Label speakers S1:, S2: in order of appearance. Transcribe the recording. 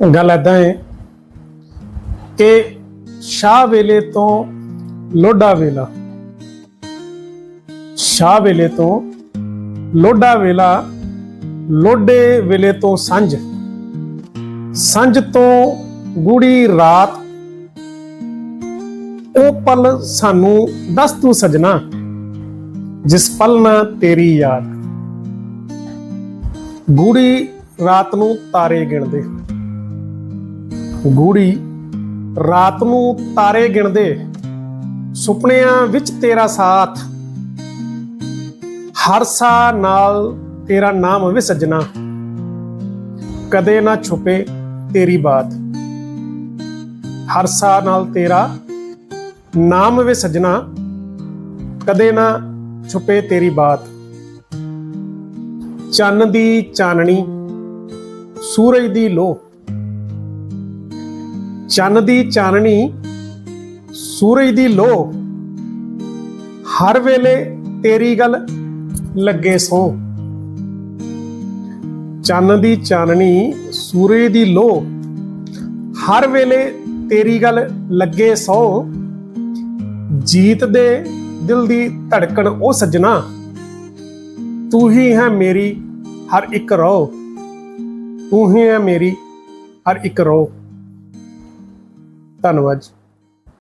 S1: ਗੱਲ ਏਦਾਂ ਹੈ ਕਿ ਸ਼ਾਹ ਵੇਲੇ ਤੋਂ ਲੋਡਾ ਵੇਲਾ, ਸ਼ਾਹ ਵੇਲੇ ਤੋਂ ਲੋਡਾ ਵੇਲਾ ਲੋਡੇ ਵੇਲੇ ਤੋਂ ਸੰਝ ਸੰਝ ਤੋਂ ਗੂੜੀ ਰਾਤ, ਉਹ ਪਲ ਸਾਨੂੰ ਦੱਸ ਤੂੰ ਸਜਣਾ, ਜਿਸ ਪਲ ਨਾ ਤੇਰੀ ਯਾਦ। ਗੂੜੀ ਰਾਤ ਨੂੰ ਤਾਰੇ ਗਿਣਦੇ। ਗੂੜੀ, ਰਾਤ ਨੂੰ ਤਾਰੇ ਗਿਣਦੇ, ਸੁਪਨਿਆਂ ਵਿੱਚ ਤੇਰਾ ਸਾਥ। ਹਰ ਸਾ ਨਾਲ ਤੇਰਾ ਨਾਮ ਵੇ ਸਜਣਾ। ਕਦੇ ਨਾ ਛੁਪੇ ਤੇਰੀ ਬਾਤ। ਹਰ ਸਾ ਨਾਲ ਤੇਰਾ ਨਾਮ ਵੇ ਸਜਣਾ। ਕਦੇ ਨਾ ਛੁਪੇ ਤੇਰੀ ਬਾਤ। ਚੰਨ ਦੀ ਚਾਨਣੀ, ਸੂਰਜ ਦੀ ਲੋਹ। ਚੰਨ ਦੀ ਚਾਨਣੀ, ਸੂਰਜ ਦੀ ਲੋ ਹਰ ਵੇਲੇ ਤੇਰੀ ਗੱਲ ਲੱਗੇ ਸੋ। ਚੰਨ ਦੀ ਚਾਨਣੀ, ਸੂਰਜ ਦੀ ਲੋ ਹਰ ਵੇਲੇ ਤੇਰੀ ਗੱਲ ਲੱਗੇ ਸੋ। ਜੀਤ ਦੇ ਦਿਲ ਦੀ ਧੜਕਣ ਉਹ ਸੱਜਣਾ, ਤੂੰ ਹੀ ਹੈ ਮੇਰੀ ਹਰ ਇੱਕ ਰੋ ਤੂੰ ਹੀ ਹੈ ਮੇਰੀ ਹਰ ਇੱਕ ਰੋ ਧੰਨਵਾਦ ਜੀ।